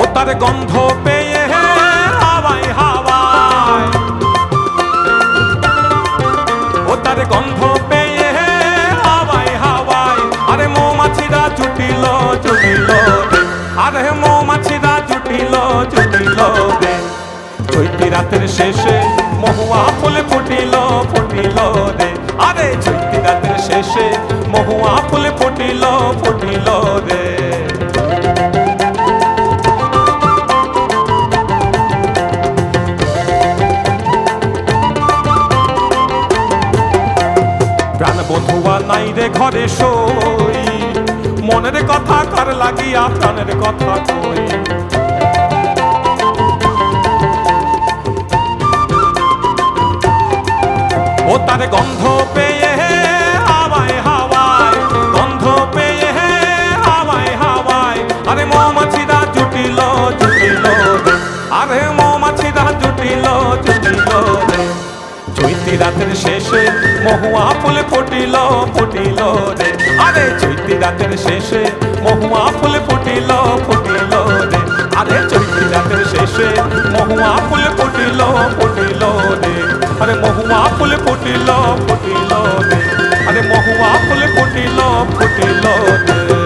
ও তার গন্ধ পেয়ে হাওয়ায় হাওয়ায়। ও তার গন্ধ পেয়ে হাওয়ায় হাওয়ায়। আরে মৌমাছিরা জুটিল জুটিল আরে মৌমাছিরা জুটিল জুটিল চৈতি রাতের শেষে মহুয়া ফুল ফুটিল ফুটিল রে আরে চৈতি রাতের শেষে মহুয়া ফুল ফুটিল ফুটিল রে বন্ধুয়া নাই রে ঘরে সই। মনের কথা কার লাগিয়া, প্রাণের কথা কই। ও তার গন্ধ পেয়ে হাওয়ায় হাওয়ায়, গন্ধ পেয়ে হাওয়ায় হাওয়ায়। আরে মৌমাছিরা জুটিল জুটিল। আরে মৌমাছিরা জুটিল জুটিল। চৈতি রাতের শেষে মহুয়া ফুল ফুটিল ফুটিল রে। আরে চৈতি রাতের শেষে মহুয়া ফুল ফুটিল ফুটিল রে। আরে চৈতি রাতের শেষে মহুয়া ফুল ফুটিল ফুটিল রে। আরে মহুয়া ফুল ফুটিল ফুটিল রে। আরে মহুয়া ফুল ফুটিল ফুটিল রে।